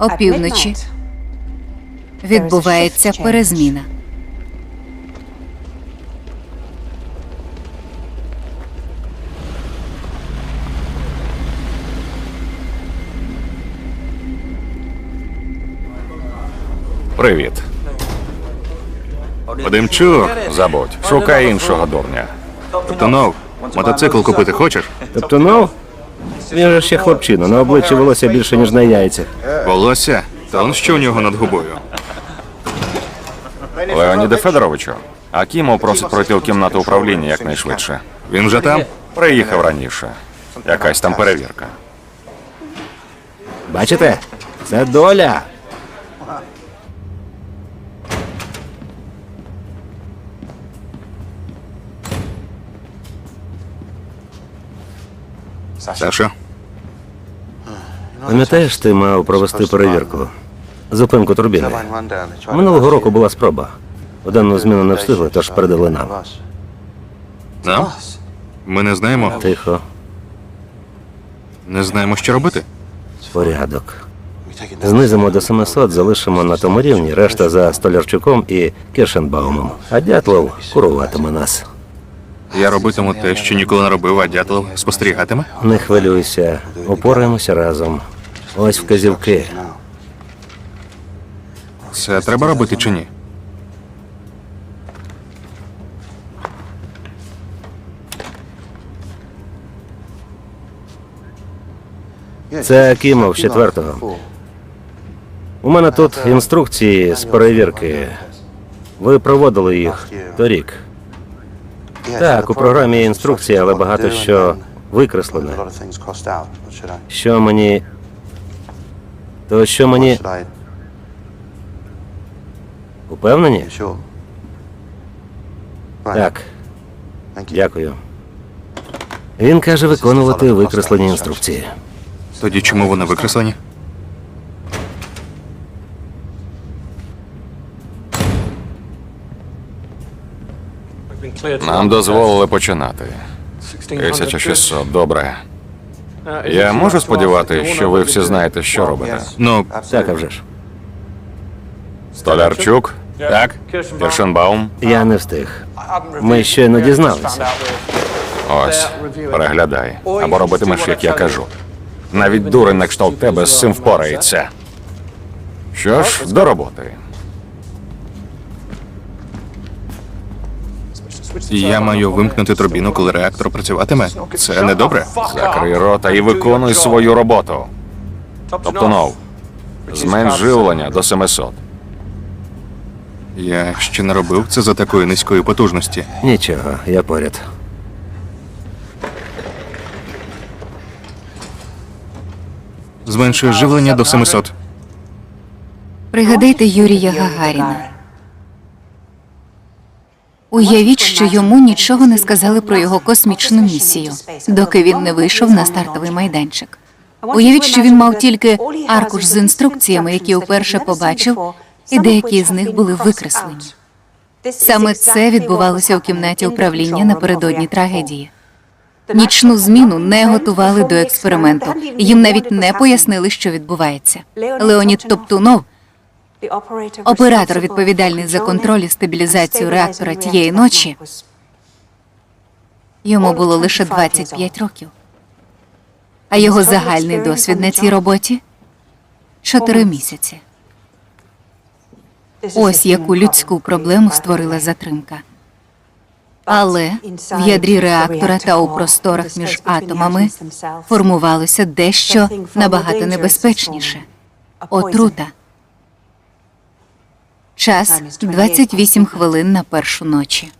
Опівночі відбувається перезміна. Привіт. Вадимчук, забудь. Шукай іншого дурня. Тобто, ну, мотоцикл купити хочеш? Тобто, ну, він же ще хлопчина, на обличчі волосся більше, ніж на яйцях. Волосся? Та он що у нього над губою? Леоніде Федоровичу, Акімов просить пройти в кімнату управління якнайшвидше. Він вже там? Приїхав раніше. Якась там перевірка. Бачите? Це доля. Саша? Пам'ятаєш, ти мав провести перевірку. Зупинку турбіни. Минулого року була спроба. У денну зміну не встигли, тож передали нам. Нам? Ми не знаємо. Тихо, Не знаємо, що робити. порядок. Знизимо до 700, залишимо на тому рівні, решта за Столярчуком і Киршенбаумом. А Дятлов куруватиме нас. Я робитиму те, що ніколи не робив, а дятлов спостерігатиме. Не хвилюйся, упораємося разом. Ось вказівки. Це треба робити чи ні? Це Акімов четвертого. У мене тут інструкції з перевірки. Ви проводили їх торік. Так, у програмі є інструкції, але багато що викреслене. Що мені. То що мені. Упевнені? Так, дякую. Він каже виконувати викреслені інструкції. Тоді чому вони викреслені? Нам дозволили починати. 1600, добре. Я можу сподіватися, що ви всі знаєте, що робите. Ну, Так, а вже ж. Столярчук? Так? Кіршенбаум? Я не встиг. Ми щойно дізналися. Ось, переглядай. Або робитимеш, як я кажу. Навіть дурень на кшталт тебе з цим впорається. Що ж, до роботи. Я маю вимкнути турбіну, коли реактор працюватиме. Це не добре. Закрий рота і виконуй свою роботу. Тобто нов. Зменш живлення до 700. Я ще не робив це за такої низької потужності. Нічого, я поряд. Зменшую живлення до 700. Пригадайте Юрія Гагаріна. Уявіть, що йому нічого не сказали про його космічну місію, доки він не вийшов на стартовий майданчик. Уявіть, що він мав тільки аркуш з інструкціями, які вперше побачив, і деякі з них були викреслені. Саме це відбувалося у кімнаті управління напередодні трагедії. Нічну зміну не готували до експерименту. Їм навіть не пояснили, що відбувається. Леонід Топтунов, оператор, відповідальний за контроль і стабілізацію реактора тієї ночі, йому було лише 25 років. А його загальний досвід на цій роботі чотири місяці. Ось яку людську проблему створила затримка. Але в ядрі реактора та у просторах між атомами формувалося дещо набагато небезпечніше отрута. Час 28 хвилин на першу ночі.